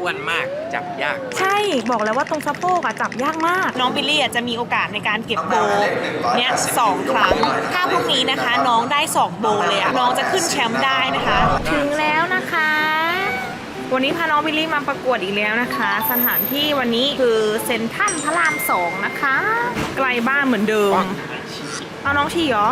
อ้วนมากจับยาก ใช่บอกแล้วว่าตรงสะโพกอะจับยากมาก น้องบิลลี่อะจะมีโอกาสในการเก็บโบว์เนี่ยสองครั้ง ถ้าพรุ่งนี้นะคะ น้องได้สองโบว์เลยอะน้องจะขึ้นแชมป์ได้นะคะ ถึงแล้วนะคะ วันนี้พาน้องบิลลี่มาประกวดอีกแล้วนะคะ สถานที่วันนี้คือเซนทรันพระรามสองนะคะ ไกลบ้านเหมือนเดิมเอาน้องฉี่เหรอ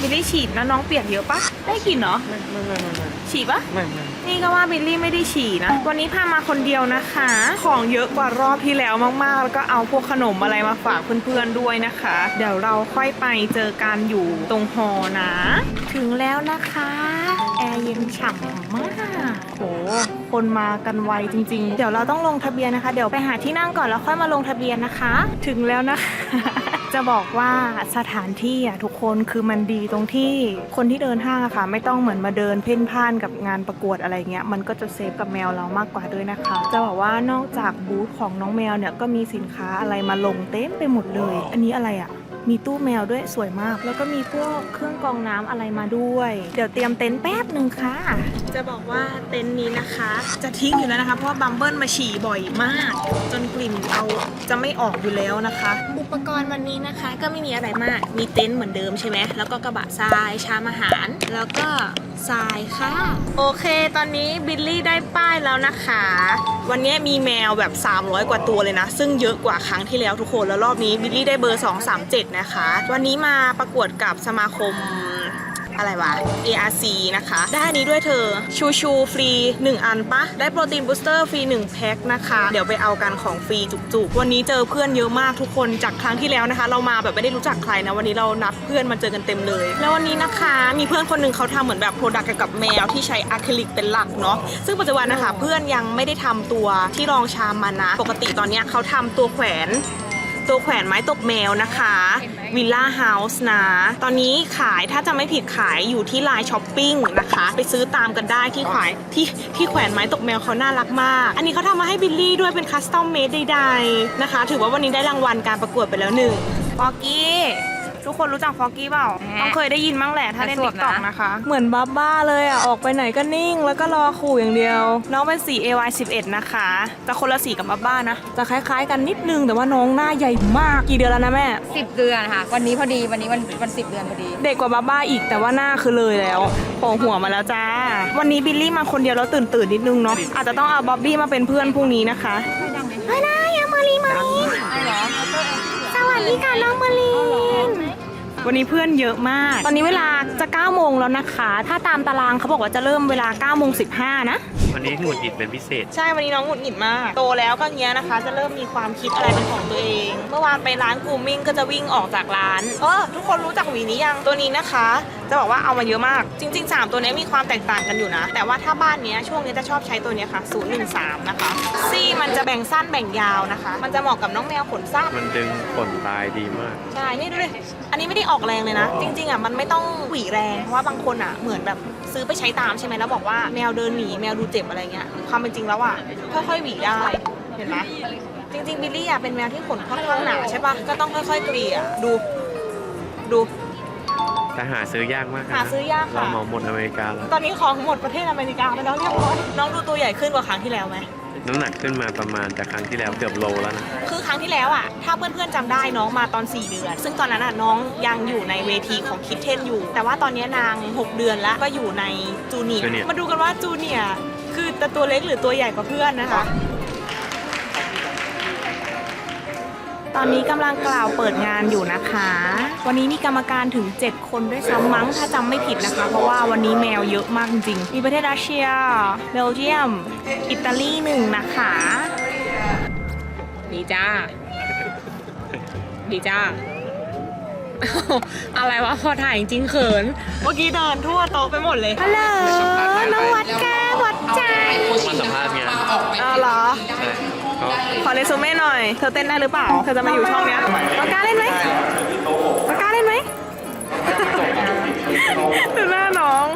บิลลี่ฉีดแล้วน้องเปียกเยอะปะได้กลินเหรอไม่ไม่ไม่ไม่ไม่ฉี่ปะไม่ไม่ นี่ก็ว่าบิลลี่ไม่ได้ฉี่นะ วันนี้พามาคนเดียวนะคะ ของเยอะกว่ารอบที่แล้วมากๆ แล้วก็เอาพวกขนมอะไรมาฝากเพื่อนๆด้วยนะคะ เดี๋ยวเราค่อยไปเจอกันอยู่ตรงฮอนะ ถึงแล้วนะคะ แอร์เย็นฉ่ำมากโหคนมากันไวจริง ๆ เดี๋ยวเราต้องลงทะเบียนนะคะ เดี๋ยวไปหาที่นั่งก่อนแล้วค่อยมาลงทะเบียนนะคะ ถึงแล้วนะคะ จะบอกว่าสถานที่อะทุกคนคือมันดีตรงที่คนที่เดินห้างอะค่ะ ไม่ต้องเหมือนมาเดินเพ่นพ่านกับงานประกวดอะไรเงี้ยมันก็จะเซฟกับแมวเรามากกว่าด้วยนะคะ จะบอกว่านอกจากบูธของน้องแมวเนี่ยก็มีสินค้าอะไรมาลงเต็มไปหมดเลย อันนี้อะไรอะ มีตู้แมวด้วยสวยมาก แล้วก็มีพวกเครื่องกรองน้ำอะไรมาด้วย เดี๋ยวเตรียมเต็นท์แป๊บหนึ่งค่ะ จะบอกว่าเต็นท์นี้นะคะ จะทิ้งอยู่แล้วนะคะ เพราะว่าบัมเบิลมาฉี่บ่อยมาก จนกลิ่นเราจะไม่ออกอยู่แล้วนะคะ อุปกรณ์วันนี้นะคะก็ไม่มีอะไรมาก มีเต็นท์เหมือนเดิมใช่ไหมแล้วก็กระบะทรายชามอาหาร แล้วก็ทรายค่ะ โอเค ตอนนี้บิลลี่ได้ป้ายแล้วนะคะ วันนี้มีแมวแบบ 300 กว่าตัวเลยนะ ซึ่งเยอะกว่าครั้งที่แล้วทุกคนแล้วรอบนี้บิลลี่ได้เบอร์ 237นะคะ วันนี้มาประกวดกับสมาคมอะไรวะ ARC นะคะ ได้อันนี้ด้วยเธอ ชูชูฟรี 1 อันปะ ได้โปรตีนบูสเตอร์ฟรี 1 แพ็คนะคะ เดี๋ยวไปเอากันของฟรีจุกๆ วันนี้เจอเพื่อนเยอะมากทุกคนจากครั้งที่แล้วนะคะ เรามาแบบไม่ได้รู้จักใครนะ วันนี้เรานัดเพื่อนมาเจอกันเต็มเลย แล้ววันนี้นะคะ มีเพื่อนคนหนึ่งเขาทำเหมือนแบบโปรดักต์เกี่ยวกับแมวที่ใช้อะคริลิกเป็นหลักเนาะ ซึ่งปัจจุบันนะคะเพื่อนยังไม่ได้ทำตัวที่รองชามมานะ ปกติตอนนี้เขาทำตัวแขวน ตัวแขวนไม้ตกแมวนะคะวิลล่าเฮาส์นะ ตอนนี้ขายถ้าจะไม่ผิดขายอยู่ที่ไลน์ช้อปปิ้งนะคะ ไปซื้อตามกันได้ที่ขายที่ที่แขวนไม้ตกแมวเขาน่ารักมาก อันนี้เขาทำมาให้บิลลี่ด้วยเป็นคัสตอมเมดใดๆนะคะ ถือว่าวันนี้ได้รางวัลการประกวดไปแล้วหนึ่งปอกกี้ ทุกคนรู้จักฟอกกี้เปล่าแหมต้องเคยได้ยินบ้างแหละถ้าเล่นแต่สติ๊วบกต็อกนะนะคะ เหมือนบับบ้าเลยอะ ออกไปไหนก็นิ่ง แล้วก็รอขู่อย่างเดียว น้องเป็นสี AY11 นะคะจะคนละสีกับบับบ้านะ จะคล้ายๆกันนิดนึงแต่ว่าน้องหน้าใหญ่มากกี่เดือนแล้วนะแม่สิบเดือนค่ะ วันนี้พอดีวันนี้วันวันสิบเดือนพอดี เด็กกว่าบ้าบ้าอีกแต่ว่าหน้าคือเลยแล้วโผล่หัวมาแล้วจ้า วันนี้บิลลี่มาคนเดียวแล้วตื่นตื่นๆนิดนึงเนาะอาจจะต้องเอาบ๊อบบี้มาเป็นเพื่อนพรุ่งนี้นะคะไม่ได้ยังมารีมารีสวัสดีค่ะน้องมารีน วันนี้เพื่อนเยอะมาก ตอนนี้เวลาจะ9โมงแล้วนะคะ ถ้าตามตารางเขาบอกว่าจะเริ่มเวลา9โมง15 นะ วันนี้หงุดหงิดเป็นพิเศษ ใช่ วันนี้น้องหงุดหงิดมาก โตแล้วก็เงี้ยนะคะ จะเริ่มมีความคิดอะไรเป็นของตัวเอง เมื่อวานไปร้านกูมิ่งก็จะวิ่งออกจากร้าน เออทุกคนรู้จักหวีนี้ยัง ตัวนี้นะคะ จะบอกว่าเอามาเยอะมาก จริง ๆ 3 ตัวนี้มีความแตกต่างกันอยู่นะ แต่ว่าถ้าบ้านเนี้ยช่วงนี้จะชอบใช้ตัวเนี้ยค่ะ 013 นะคะ ซี่มันจะแบ่งสั้นแบ่งยาวนะคะ มันจะเหมาะกับน้องแมวขนสั้น มันดึงขนตายดีมาก ใช่ นี่ดูดิ อันนี้ไม่ได้ออกแรงเลยนะ จริงๆอะมันไม่ต้องหวีแรงเพราะว่าบางคนอะเหมือนแบบซื้อไปใช้ตามใช่ไหมแล้วบอกว่าแมวเดินหนีแมวดูเจ็บอะไรเงี้ยความเป็นจริงแล้วอะค่อยๆหวีได้เห็นไหมจริงๆบิลลี่อะเป็นแมวที่ขนค่อนข้างหนาใช่ปะก็ต้องค่อยๆเกลี่ยดูดูแต่หาซื้อยากมากนะหาซื้อยากค่ะ เราเหมาหมดอเมริกาแล้ว ตอนนี้ของหมดประเทศอเมริกาไปแล้วเรียบร้อยน้องดูตัวใหญ่ขึ้นกว่าครั้งที่แล้วไหม น้ำหนักขึ้นมาประมาณจากครั้งที่แล้วเกือบโลแล้วนะ คือครั้งที่แล้วอะ ถ้าเพื่อนๆจำได้น้องมาตอน 4 เดือน ซึ่งตอนนั้นอะน้องยังอยู่ในเวทีของคิดเทนอยู่ แต่ว่าตอนนี้นาง 6 เดือนแล้วก็อยู่ในจูเนียร์ Junior มาดูกันว่าจูเนียร์คือแต่ตัวเล็กหรือตัวใหญ่กว่าเพื่อนนะคะ ตอนนี้กำลังกล่าวเปิดงานอยู่นะคะ วันนี้มีกรรมการถึง 7 คนด้วยซ้ำมั้งถ้าจำไม่ผิดนะคะ เพราะว่าวันนี้แมวเยอะมากจริงๆมีประเทศรัสเซีย เบลเยียม อิตาลีหนึ่งนะคะ ดีจ้า ดีจ้า อะไรวะพอถ่ายจริงๆเขิน เมื่อกี้เดินทั่วโต๊ะไปหมดเลย ฮัลโหลน้องวัดแกวัดใจมาสัมภาษณ์งานอ้าวเหรอ ใช่ก็ ขอเรซูเม่หน่อย เธอเต้นได้หรือเปล่า เธอจะมาอยู่ช่องเนี้ยปากกล้าเล่นไหมปากกล้าเล่นไหมดูหน้าน้อง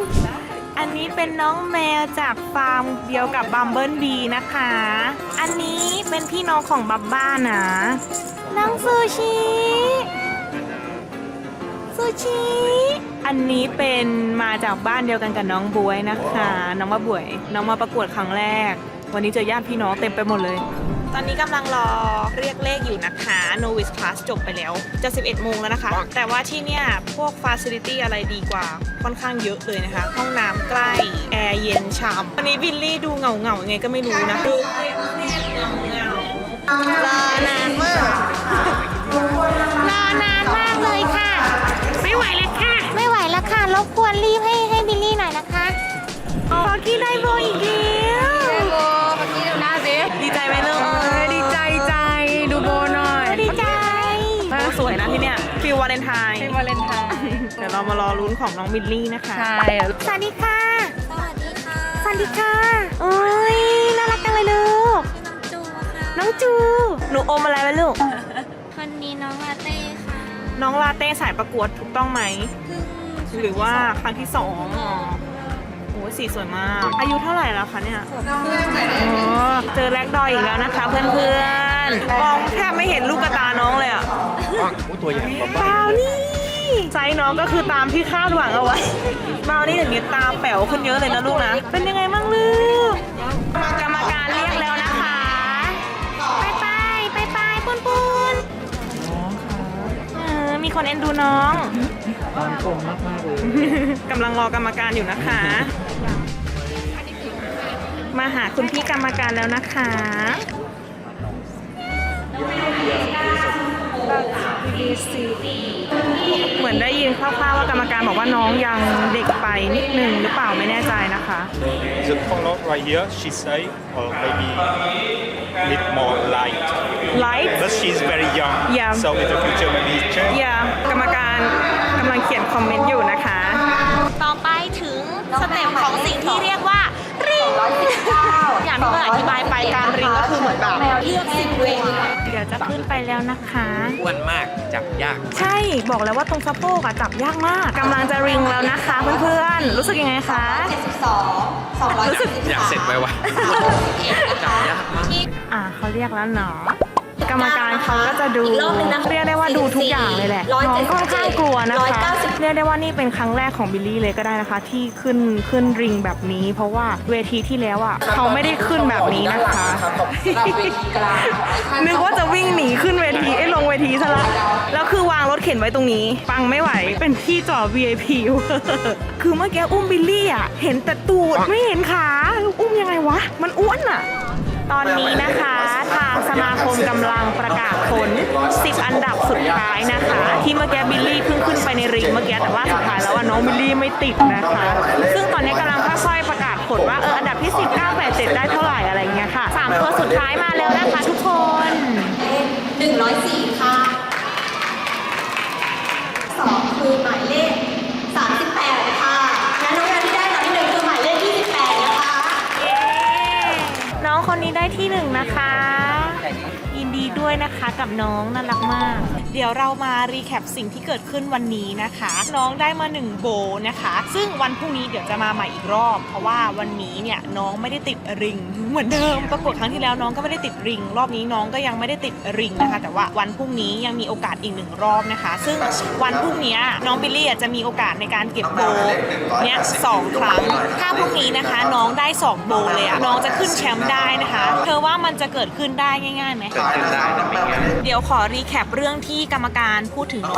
อันนี้เป็นน้องแมวจากฟาร์มเดียวกับบัมเบิลบีนะคะ อันนี้เป็นพี่น้องของบับบ้านะน้องซูชิซูชิอันนี้เป็นมาจากบ้านเดียวกันกับน้องบวยนะคะ น้องมาบวย น้องมาประกวดครั้งแรก วันนี้เจอญาติพี่น้องเต็มไปหมดเลย ตอนนี้กำลังรอเรียกเลขอยู่นะคะ Novice Class จบไปแล้ว จะ 11 โมงแล้วนะคะ แต่ว่าที่เนี่ย พวก Facility อะไรดีกว่า ค่อนข้างเยอะเลยนะคะ ห้องน้ำใกล้ แอร์เย็นฉ่ำวันนี้บิลลี่ดูเหงาเงาๆยังไงก็ไม่รู้นะดูเหงาๆรอนานมากรอนานมากเลยค่ะ ไม่ไหวแล้วค่ะ ไม่ไหวแล้วค่ะ รบกวนรีบให้ให้บิลลี่หน่อยนะคะฟอกกี้ได้โบ ดี๋ยวเรามารอลุ้นของน้องบิลลี่นะคะใช่สวัสดีค่ะ สวัสดีค่ะสวัสดีค่ะโอ้ยน่ารักจังเลยลูกจูค่ะน้องจู หนูอมอะไรไว้ลูก คนนี้น้องลาเต้ค่ะน้องลาเต้สายประกวดถูกต้องไหม เพิ่งหรือว่าครั้งที่สองอ๋อโอ้ยสีสวยมาก อายุเท่าไหร่แล้วคะเนี่ยอ๋อเจอแลกดอยอีกแล้วนะคะ เพื่อนๆมองแทบไม่เห็นลูกกระตาน้องเลยอะตัวใหญ่กว่าเบานี่ ไซส์น้องก็คือตามที่คาดหวังเอาไว้เบานี่เดี๋ยวนี้ตาแป๋วขึ้นเยอะเลยนะลูกนะ เป็นยังไงบ้างลูกกรรมการเรียกแล้วนะคะไปไปไปไปปุนปุนเออมีคนเอ็นดูน้องกำลังรอกรรมการอยู่นะคะ มาหาคุณพี่กรรมการแล้วนะคะ เหมือนได้ยินคร่าวๆว่ากรรมการบอกว่าน้องยังเด็กไปนิดนึงหรือเปล่าไม่แน่ใจนะคะ The color right here, she say, or maybe need more light. Light But she's very young. Yeah. So in the future, maybe it change. อย่ากรรมการกำลังเขียนคอมเมนต์อยู่นะคะ ต่อไปถึงสเต็ปของสิ่งที่เรียกว่าริง อย่างที่เมื่ออธิบายไปการริงก็คือเหมือนแบบเลือกสิ่งเวงเดี๋ยวจะขึ้นไปแล้วนะคะ อ้วนมากจับยาก ใช่บอกแล้วว่าตรงสะโพกอะจับยากมากกำลังจะริงแล้วนะคะเพื่อนๆรู้สึกยังไงคะรู้สึกอยากเสร็จไวๆจับยากมากอ่าเขาเรียกแล้วเนาะ กรรมการเขาก็จะดูเรียกได้ว่าดูทุกอย่างเลยแหละน้องค่อนข้างกลัวนะคะเรียกได้ว่านี่เป็นครั้งแรกของบิลลี่เลยก็ได้นะคะ ที่ขึ้นขึ้นริงแบบนี้ เพราะว่าเวทีที่แล้วอะเขาไม่ได้ขึ้นแบบนี้นะคะนึกว่าจะวิ่งหนีขึ้นเวทีไอ้ยลงเวทีซะละแล้วคือวางรถเข็นไว้ตรงนี้ ปังไม่ไหวเป็นที่จอด VIP เวอร์คือเมื่อกี้อุ้มบิลลี่อะเห็นแต่ตูดไม่เห็นขาอุ้มยังไงวะ มันอ้วนอะ ตอนนี้นะคะทางสมาคมกำลังประกาศผล 10 อันดับสุดท้ายนะคะ ที่เมื่อกี้บิลลี่เพิ่งขึ้นไปในริงเมื่อกี้แต่ว่าสุดท้ายแล้วว่าน้องบิลลี่ไม่ติดนะคะ ซึ่งตอนนี้กำลังค่อยๆประกาศผลว่าเอออันดับที่ 10 9 8 7 ได้เท่าไหร่อะไรเงี้ยค่ะสามตัวสุดท้ายมาแล้วนะคะทุกคน104ค่ะ2คือหมายเลขันนี้ได้ที่หนึ่งนะคะ ด้วยนะคะกับน้องน่ารักมาก เดี๋ยวเรามารีแคปสิ่งที่เกิดขึ้นวันนี้นะคะ น้องได้มา 1 โบนะคะ ซึ่งวันพรุ่งนี้เดี๋ยวจะมาใหม่อีกรอบ เพราะว่าวันนี้เนี่ยน้องไม่ได้ติดริง เหมือนเดิมปรากฏครั้งที่แล้วน้องก็ไม่ได้ติดริง รอบนี้น้องก็ยังไม่ได้ติดริงนะคะ แต่ว่าวันพรุ่งนี้ยังมีโอกาสอีกหนึ่งรอบนะคะ ซึ่งวันพรุ่งนี้น้องบิลลี่จะมีโอกาสในการเก็บโบเนี่ยสองครั้งถ้าพรุ่งนี้นะคะ น้องได้สองโบเลยอะน้องจะขึ้นแชมป์ได้นะคะ เธอว่ามันจะเกิดขึ้นได้ง่ายๆไหมเกิดขึ้นได้ไม่ง่ายเดี๋ยวขอรีแคปเรื่องที่กรรมการพูดถึงน้อง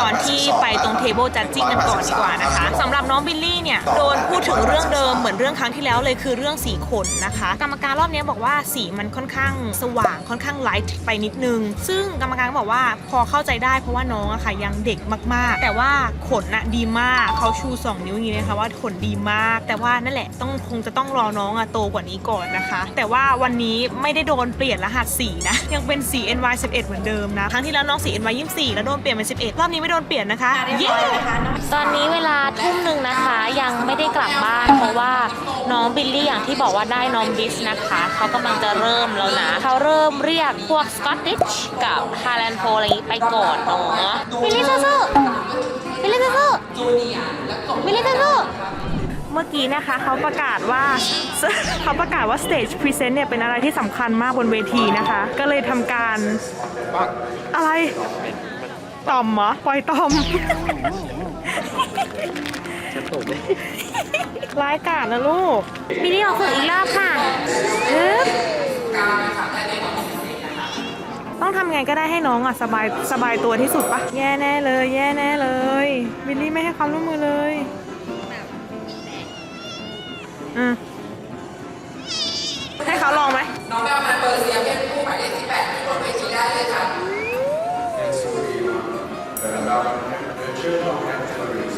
ตอนที่ไปตรงเทเบิลจัดจิ้งกันก่อนดีกว่านะคะสำหรับน้องบิลลี่เนี่ยโดนพูดถึงเรื่องเดิมเหมือนเรื่องครั้งที่แล้วเลยคือเรื่องสีขนนะคะ กรรมการรอบนี้บอกว่าสีมันค่อนข้างสว่างค่อนข้างไลท์ไปนิดนึง ซึ่งกรรมการก็บอกว่าพอเข้าใจได้เพราะว่าน้องอะค่ะยังเด็กมากๆ แต่ว่าขนน่ะดีมากเขาชู 2 นิ้วอย่างนี้นะคะว่าขนดีมาก แต่ว่านั่นแหละต้องคงจะต้องรอน้องอะโตกว่านี้ก่อนนะคะ แต่ว่าวันนี้ไม่ได้โดนเปลี่ยนรหัสสีนะยังเป็นสี NY 11 เหมือนเดิมนะ ครั้งที่แล้วน้องสี NY 24 แล้วโดนเปลี่ยนเป็น 11 รอบนี้ไม่โดนเปลี่ยนนะคะเย้ตอนนี้เวลาทุ่มหนึ่งนะคะยังไม่ได้กลับบ้านเพราะว่าน้องบิลลี่อย่างที่บอกว่าได้น้องบิสนะคะเขากำลังจะเริ่มแล้วนะเขาเริ่มเรียกพวกสกอตติชกับฮาแลนด์โฟอะไรอย่างนี้ไปก่อนเนาะบิลลี่สู้ๆบิลลี่สู้ๆบิลลี่สู้ๆ เมื่อกี้นะคะเขาประกาศว่าเขาประกาศว่า stage present เนี่ยเป็นอะไรที่สำคัญมากบนเวทีนะคะ ก็เลยทำการอะไรต่อมเหรอปล่อยต่อมฉันตกเลยร้ายกาจนะลูกมินี่ออกฝึกอีกรอบค่ะฮึบต้องทำไงก็ได้ให้น้องอะสบายสบายตัวที่สุดปะแย่แน่เลย แย่แน่เลย วิลลี่ไม่ให้ความร่วมมือเลย อืมให้เขาลองไหม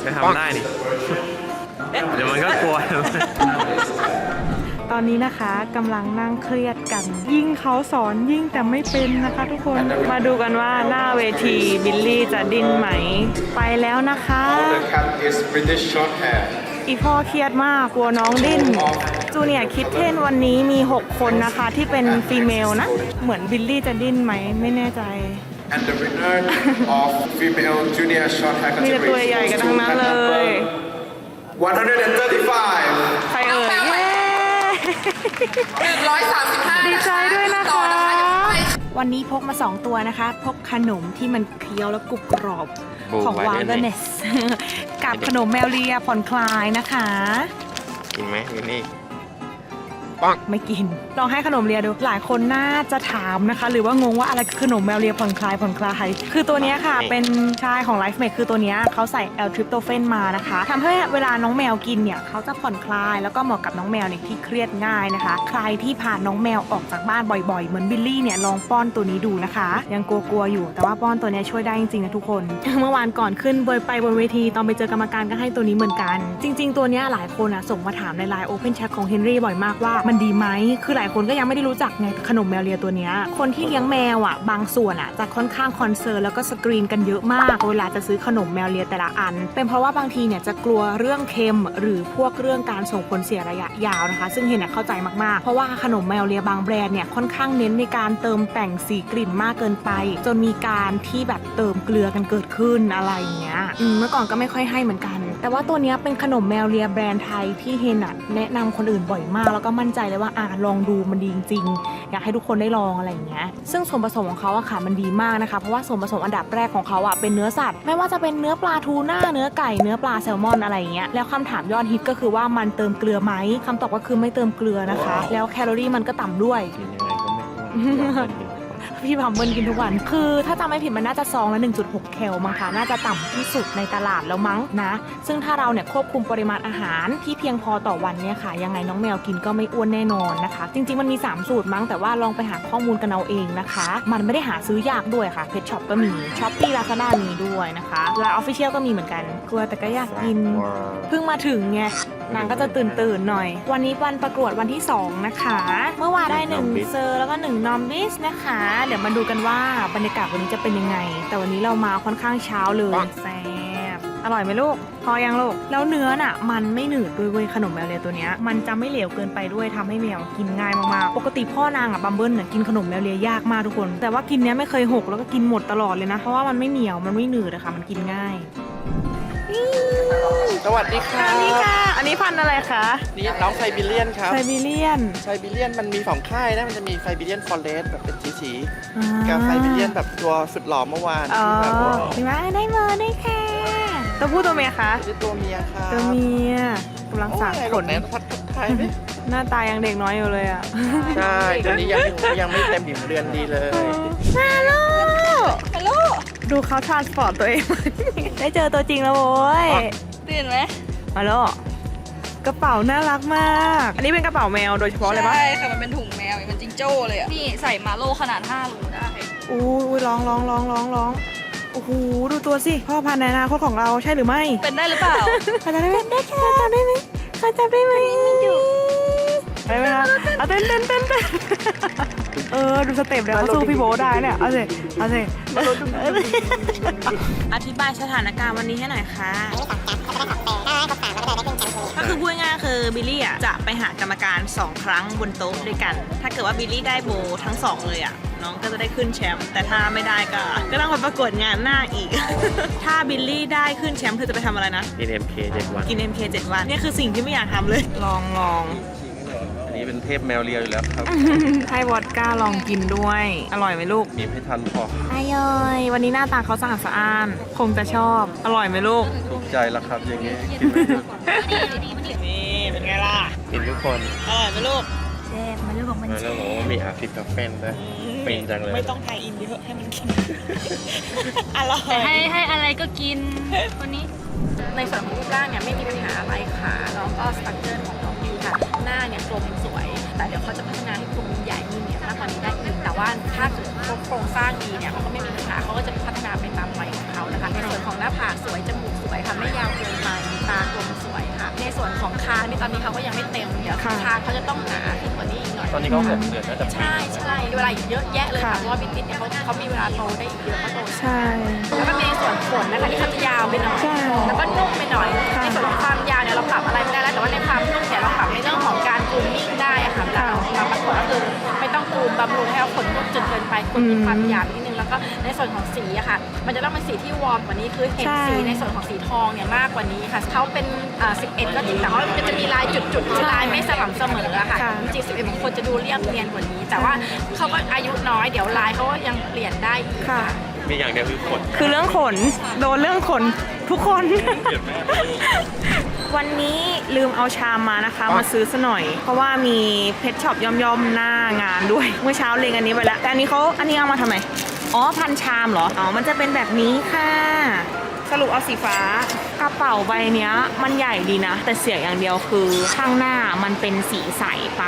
ไปทำได้นี่เดี๋ยวมันก็กลัว ตอนนี้นะคะกำลังนั่งเครียดกัน ยิ่งเขาสอนยิ่งแต่ไม่เป็นนะคะทุกคนมาดูกันว่าหน้าเวทีบิลลี่จะดิ้นไหม ไปแล้วนะคะ The cat is British short hair. อีพ่อเครียดมาก กลัวน้องดิ้น จูเนียร์คิดเทนวันนี้มี 6 คนนะคะที่เป็นฟีเมลนะ เหมือนบิลลี่จะดิ้นไหม ไม่แน่ใจ And the winner of female junior short hair มีแต่ category ตัวใหญ่กันทั้งนั้นเลย 135. ใครเอ่ยเย้ดีใจด้วยนะคะ วันนี้พกมา 2 ตัวนะคะ พกขนมที่มันเคี้ยวแล้วกรุบกรอบ Blue ของ Wilderness Wilderness กับขนมแมวเลียผ่อนคลายนะคะ กินไหมกินนี่ ไม่กิน ลองให้ขนมเลียดู หลายคนน่าจะถามนะคะ หรือว่างงว่าอะไรคือขนมแมวเลียผ่อนคลายผ่อนคลาย คือตัวเนี้ยค่ะนี่เป็นชายของ Life Mate คือตัวเนี้ยเขาใส่แอลทริปโตเฟนมานะคะทำให้เวลาน้องแมวกินเนี่ยเขาจะผ่อนคลาย แล้วก็เหมาะกับน้องแมวเนี่ยที่เครียดง่ายนะคะ ใครที่พาน้องแมวออกจากบ้านบ่อยๆ เหมือนบิลลี่เนี่ยลองป้อนตัวนี้ดูนะคะ ยังกลัวๆอยู่ แต่ว่าป้อนตัวเนี้ยช่วยได้จริงๆนะทุกคน เมื่อวานก่อนขึ้นบนไปบนเวทีตอนไปเจอกรรมการก็ให้ตัวนี้เหมือนกัน จริง ๆ ตัวเนี้ยหลายคนอะส่งมาถามในไลน์ Open Chat ของเฮนรี่บ่อยมากว่ามันดีไหม คือหลายคนก็ยังไม่ได้รู้จักไงขนมแมวเลียตัวเนี้ย คนที่เลี้ยงแมวอะ บางส่วนอะจะค่อนข้างคอนเซิร์นแล้วก็สกรีนกันเยอะมาก เวลาจะซื้อขนมแมวเลียแต่ละอัน เป็นเพราะว่าบางทีเนี่ยจะกลัวเรื่องเค็ม หรือพวกเรื่องการส่งผลเสียระยะยาวนะคะ ซึ่งเห็นน่ะเข้าใจมากๆ เพราะว่าขนมแมวเลียบางแบรนด์เนี่ยค่อนข้างเน้นในการเติมแต่งสีกลิ่นมากเกินไป จนมีการที่แบบเติมเกลือกันเกิดขึ้นอะไรอย่างเงี้ยเมื่อก่อนก็ไม่ค่อยให้เหมือนกัน แต่ว่าตัวนี้เป็นขนมแมวเลียแบรนด์ไทยที่เฮนอะแนะนำคนอื่นบ่อยมาก แล้วก็มั่นใจเลยว่าอะลองดูมันดีจริงๆ อยากให้ทุกคนได้ลองอะไรอย่างเงี้ยซึ่งส่วนผสมของเขาอะค่ะมันดีมากนะคะ เพราะว่าส่วนผสมอันดับแรกของเขาอะเป็นเนื้อสัตว์ ไม่ว่าจะเป็นเนื้อปลาทูน่าเนื้อไก่เนื้อปลาแซลมอนอะไรอย่างเงี้ยแล้วคำถามยอดฮิตก็คือว่ามันเติมเกลือไหมคำตอบก็คือไม่เติมเกลือนะคะ แล้วแคลอรี่มันก็ต่ำด้วยกินยังไงก็ไม่อ้วน พี่พัมเบิลกินทุกวัน คือถ้าจำไม่ผิดมันน่าจะซองละ 1.6 แคลมั้งคะน่าจะต่ำที่สุดในตลาดแล้วมั้งนะ ซึ่งถ้าเราเนี่ยควบคุมปริมาณอาหารที่เพียงพอต่อวันเนี่ยค่ะ ยังไงน้องแมวกินก็ไม่อ้วนแน่นอนนะคะ จริง ๆ มันมี 3 สูตรมั้งแต่ว่าลองไปหาข้อมูลกันเอาเองนะคะ มันไม่ได้หาซื้อยากด้วยค่ะเพจช็อปก็มีช้อปปี้ลาซาด้ามีด้วยนะคะไลน์ออฟฟิเชียลก็มีเหมือนกันกลัวแต่ก็อยากกินเพิ่งมาถึงไง นางก็จะตื่นตื่นๆหน่อย วันนี้วันประกวดวันที่ 2 นะคะ เมื่อวานได้หนึ่งเซอร์แล้วก็หนึ่งนอมบิสนะคะ เดี๋ยวมาดูกันว่าบรรยากาศวันนี้จะเป็นยังไง แต่วันนี้เรามาค่อนข้างเช้าเลยแซ่บอร่อยไหมลูก พอยังลูก แล้วเนื้อน่ะ มันไม่หนืดด้วยเว้ยขนมแมวเลยตัวเนี้ย มันจะไม่เหลวเกินไปด้วยทำให้แมวกินง่ายมากๆ ปกติพ่อนางอะบัมเบิลน่ะกินขนมแมวเลียยากมากทุกคน แต่ว่ากินเนี้ยไม่เคยหกแล้วก็กินหมดตลอดเลยนะ เพราะว่ามันไม่เหนียว มันไม่หนืดอะค่ะ มันกินง่าย สวัสดีสค่ะวัสดีค่ะ อันนี้พันธุ์อะไรคะนี่น้องไซบีเรียนครับ ไซบีเรียน ไซบีเรียนมันมีสองค่ายนะ มันจะมีไซบีเรียนฟอเรสแบบเป็นสีอ่าๆกับไซบีเรียนแบบตัวสุดหล่อเมื่อวานอ๋อที่แบบว่าเห็นไหมได้เบอร์ด้วยค่ะ ตัวผู้ตัวเมียคะชื่อตัวเมียครับตัวเมียกำลังสางโอ้ยขนไหนทักทายไหมหน้าตายังเด็กน้อยอยู่เลยอะ ใช่ ตัวนี้ยังยังไม่เต็มหนึ่งเดือนดีเลยฮัลโหลฮัลโหล ดูเขาทรานสปอร์ตตัวเอง ได้เจอตัวจริงแล้วโว้ยตื่นไหมฮัลโหลกระเป๋าน่ารักมาก อันนี้เป็นกระเป๋าแมวโดยเฉพาะเลยปะใช่ค่ะมันเป็นถุงแมวมันจิงโจ้เลยอะนี่ใส่มาโลขนาด5โลได้อู้ยร้องร้องร้องร้องร้องโอ้โหดูตัวสิพ่อพันธุ์ในอนาคตของเราใช่หรือไม่ เป็นได้หรือเปล่าเขาจับได้ไหมเขาจับได้ไหมเขาจับได้ไหมได้ไหมคะเอาเต้นเต้นเต้น เต้นเออ ดูสเต็ปเดี๋ยวเขาสู้พี่โบทได้เนี่ย เอาสิเอาสิอธิบายสถานการณ์วันนี้ให้หน่อยค่ะ ก็คือพูดง่ายๆคือบิลลี่อะจะไปหากรรมการ 2 ครั้งบนโต๊ะด้วยกัน ถ้าเกิดว่าบิลลี่ได้โบทั้ง 2 เลยอะ น้องก็จะได้ขึ้นแชมป์แต่ถ้าไม่ได้ก็ ก็ต้องไปประกวดงานหน้าอีก ถ้าบิลลี่ได้ขึ้นแชมป์เธอจะไปทำอะไรนะ กิน MK เจ็ดวัน กิน MK 7วันเนี่ยคือสิ่งที่ไม่อยากทำเลย ลองลองอั นนี้นี้เป็นเทพแมวเลียอยู่แล้วครับ ให้วอดก้าลองกินด้วย อร่อยไหมลูก มีให้ทันพออร่อย วันนี้หน้าตาเขาสะอาดสะอ้าน คงจะชอบ อร่อยไหมลูก ถูกใจแล้วครับอย่างงี้กินไม่หยุดนี่เป็นไงล่ะ กินทุกคน อร่อยไหมลูกเชฟมันเรื่องของมันมาแล้วบอกว่ามีอาฟิตกับแฟนด้วยเป็นจังเลย ไม่ต้องไทยอินเยอะให้มันกิน อร่อย ให้ให้อะไรก็กินวันนี้ ในส่วนของรูปร่างเนี่ยไม่มีปัญหาอะไรค่ะแล้วก็สตรัคเจอร์ของน้องดิวค่ะ หน้าเนี่ยกลม ว่าถ้าเกิดเขาโครงสร้างดีเนี่ยเขาก็ไม่มีปัญหาเขาก็จะพัฒนาไปตามวัยของเขานะคะในส่วนของหน้าผากสวยจมูกสวยค่ะไม่ยาวเกินไปตากลมสวยค่ะ ในส่วนของคางนี่ตอนนี้เขาก็ยังไม่เต็มเดี๋ยวค่ะ คางเขาจะต้องหนาขึ้นกว่านี้อีกหน่อย ตอนนี้ก็หกเดือนแล้วแต่ปีใช่ใช่เวลาอีกเยอะแยะเลยค่ะค่ะ เพราะว่าบิทติสเนี่ยเขาเขามีเวลาโตได้อีกเยอะเขาโตใช่ แล้วก็มีในส่วนขนนะคะที่เขาจะยาวไปหน่อยใช่แล้วก็นุ่มไปหน่อย ค่ะในส่วนของความยาวเนี่ยเราปรับอะไรไม่ได้แล้วแต่ว่าในความนุ่มเนี่ยเราปรับในเรื่องของการกรูมมิ่งได้อะค่ะเวลาเราเราประกวดก็คือไม่ ต้องกรูมบำรุงให้เอาขนนุ่มจนเกินไปขนมีความยาวนิดนึงแล้วก็ในส่วนของสีอะค่ะ มันจะต้องเป็นสีที่วอร์มกว่านี้คือเห็นใช่สีในส่วนของสีทองเนี่ยมากกว่านี้ค่ะเขาเป็นอ่า11 ก็จริงแต่ว่ามันจะมีลายจุดๆคือลายไม่สม่ำเสมออะค่ะค่ะจริงๆ11บางคนจะดูเรียบเนียนกว่านี้ แต่ว่าเขาก็อายุน้อยเดี๋ยวลายเขาก็ยังเปลี่ยนได้อีกค่ะมีอย่างเดียวคือขนคือเรื่องขนโดนเรื่องขนทุกคน วันนี้ลืมเอาชามมานะคะ มาซื้อซะหน่อย เพราะว่ามีเพชรช็อปย่อมๆหน้างานด้วย เมื่อเช้าเลงอันนี้ไปแล้วแต่อันนี้เขาอันนี้เอามาทำไมอ๋อพันชามเหรออ๋อมันจะเป็นแบบนี้ค่ะสรุปเอาสีฟ้ากระเป๋าใบเนี้ย มันใหญ่ดีนะ แต่เสียอย่างเดียวคือข้างหน้ามันเป็นสีใสไป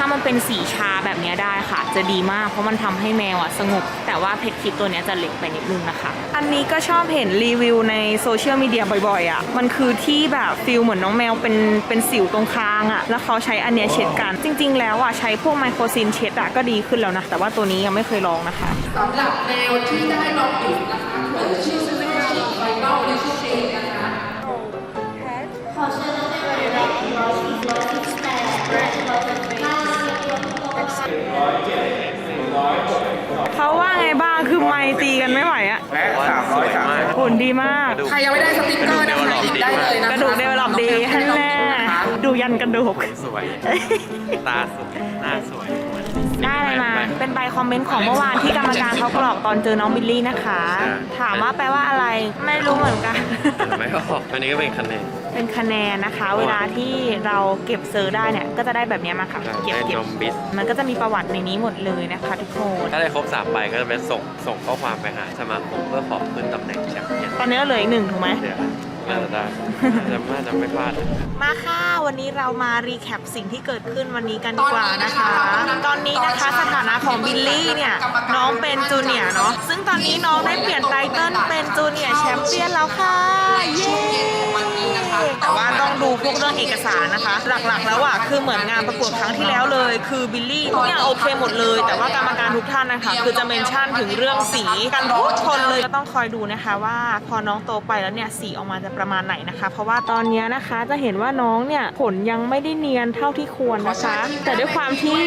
ถ้ามันเป็นสีชาแบบเนี้ยได้ค่ะ จะดีมากเพราะมันทำให้แมวอะสงบ แต่ว่าเพชรคิดตัวเนี้ยจะเล็กไปนิดนึงนะคะ อันนี้ก็ชอบเห็นรีวิวในโซเชียลมีเดียบ่อยๆอะมันคือที่แบบฟิลเหมือนน้องแมวเป็นเป็นสิวตรงคางอะแล้วเขาใช้อันเนี้ยเช็ดกัน จริง ๆ แล้วอะใช้พวกไมโครซินเช็ดอะก็ดีขึ้นแล้วนะแต่ว่าตัวนี้ยังไม่เคยลองนะคะสำหรับแมวที่ได้ลองอยู่นะคะเปิดชื่อว่าฉีดไฟเบ้าในชื่อเองนะคะขอเชิญน้องแมวหมายเลข140 148และ148 เขาว่าไง บ้าง คือไม่ตีกันไม่ไหวอะและสามร้อยสามสิบหุ่นดีมาก ใครยังไม่ได้สติ๊กเกอร์นะคะหยิบได้เลยนะคะกระดูกเดเวลลอปดีฮันแน่ดูยันกระดูก สวย ตาสวยหน้าสวย ได้อะไรมา เป็นใบคอมเมนต์ของเมื่อวานที่กรรมการเขากรอกตอนเจอน้องบิลลี่นะคะใช่ถามว่าแปลว่าอะไร ไม่รู้เหมือนกัน ไม่ออกอันนี้ก็เป็นคะแนน เป็นคะแนนนะคะ เวลาที่เราเก็บเซอร์ได้เนี่ยก็จะได้แบบเนี้ยมาค่ะเก็บได้เก็นบมบิสมันก็จะมีประวัติในนี้หมดเลยนะคะทุกคนถ้าได้ครบสามใบก็จะไปส่งส่งข้อความไปหาสมาคมเพื่อขอบคืนตำแหน่งแชมเปี้ยนตอนนี้เหลืออีกหนึ่งถูกไหมเดี๋ยว น่าจะได้จะน่าจะไม่พลาด มาค่ะวันนี้เรามารีแคปสิ่งที่เกิดขึ้นวันนี้กันดีกว่านะคะ ตอนนี้นะคะสถานะของบิลลี่เนี่ยน้องเป็นจูเนียร์เนาะซึ่งตอนนี้น้องได้เปลี่ยนไตเติ้ลเป็นจูเนียร์แชมเปี้ยนแล้วค่ะเย้แต่ว่าต้องดูพวกเรื่องเอกสารนะคะ หลักๆแล้วอะคือเหมือนงานประกวดครั้งที่แล้วเลย คือบิลลี่ทุกอย่างโอเคหมดเลย แต่ว่ากรรมการทุกท่านนะคะคือจะเมนชั่นถึงเรื่องสีกันทุกคนเลยก็ต้องคอยดูนะคะว่าพอน้องโตไปแล้วเนี่ยสีออกมาจะประมาณไหนนะคะ เพราะว่าตอนเนี้ยนะคะจะเห็นว่าน้องเนี่ยขนยังไม่ได้เนียนเท่าที่ควรนะคะ แต่ด้วยความที่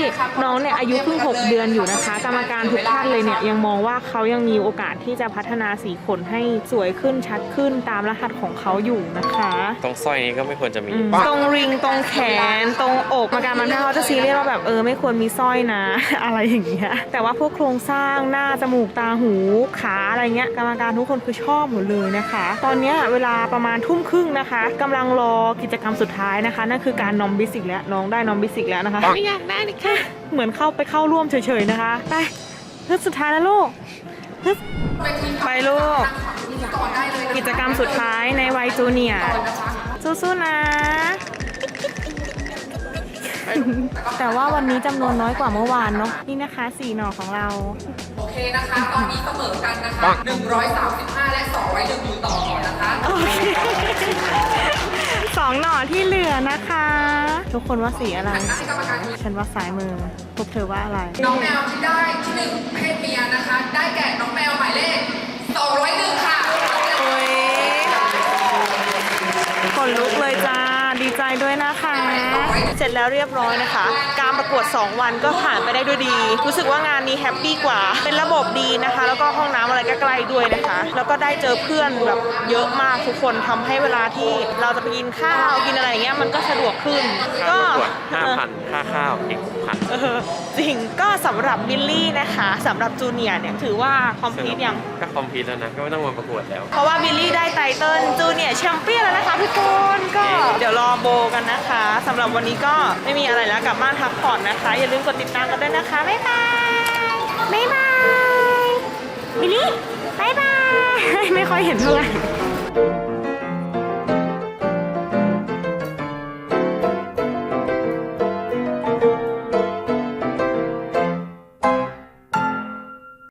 น้องเนี่ยอายุเพิ่ง 6 เดือนอยู่นะคะ กรรมการทุกท่านเลยเนี่ยยังมองว่าเขายังมีโอกาสที่จะพัฒนาสีขนให้สวยขึ้นชัดขึ้นตามรหัสของเขาอยู่นะคะตรงสร้อยนี้ก็ไม่ควรจะมีอืมตรงริงตรงแขนตรงอกมาการบางท่านเขาจะซีเรียสว่าแบบเออไม่ควรมีสร้อยนะ อะไรอย่างเงี้ยแต่ว่าพวกโครงสร้างหน้าจมูกตาหูขาอะไรเงี้ยกรรมการทุกคนคือชอบหมดเลยนะคะ ตอนเนี้ยเวลาประมาณทุ่มครึ่งนะคะกำลังรอกิจกรรมสุดท้ายนะคะ นั่นคือการนอมบิสิกแล้วน้องได้นอมบิสิกแล้วนะคะ ไม่อยากได้นี่ค่ะ เหมือนเข้าไปเข้าร่วมเฉยๆนะคะ ไปเพื่อสุดท้ายแล้วลูกฮึบไปลูก กิจกรรมสุดท้ายในวัยจูเนียร์สู้ๆนะ แต่ว่าวันนี้จำนวนน้อยกว่าเมื่อวานเนาะนี่นะคะสี่หน่อของเรา โอเคนะคะ ตอนนี้เสมอกันนะคะ135 และ201อยู่ต่อนะคะโอเคสองหน่อที่เหลือนะคะ ทุกคนว่าสีอะไร ให้กรรมการฉันว่าซ้ายมือพวกเธอว่าอะไร น้องแมวที่ได้ที่หนึ่งเพศเมียนะคะ ได้แก่น้องแมวหมายเลข201ค่ะ โอ้ยขนลุกเลยจ้า ดีใจด้วยนะคะ เสร็จแล้วเรียบร้อยนะคะ การประกวด 2 วันก็ผ่านไปได้ด้วยดี รู้สึกว่างานนี้แฮปปี้กว่า เป็นระบบดีนะคะ แล้วก็ห้องน้ำอะไรก็ใกล้ด้วยนะคะ แล้วก็ได้เจอเพื่อนแบบเยอะมากทุกคนทำให้เวลาที่เราจะไปกินข้าวกินอะไรอย่างเงี้ยมันก็สะดวกขึ้นค่าก็ประกวด5,000ค่าข้าวอีก6,000เออจริงก็สำหรับบิลลี่นะคะสำหรับจูเนียร์เนี่ยถือว่าคอมพลีทยังก็คอมพลีทแล้วนะก็ไม่ต้องมาประกวดแล้ว เพราะว่าบิลลี่ได้ไตเติลจูเนียร์แชมเปี้ยนแล้วนะคะทุกคนก็เดี๋ยวรอโบกันนะคะสำหรับวันนี้ก็ไม่มีอะไรแล้วกลับบ้านพักผ่อนนะคะ อย่าลืมกดติดตามกันด้วยนะคะ บ๊ายบาย บ๊ายบายบิลลี่บ๊ายบาย ไม่ค่อยเห็นเท่าไหร่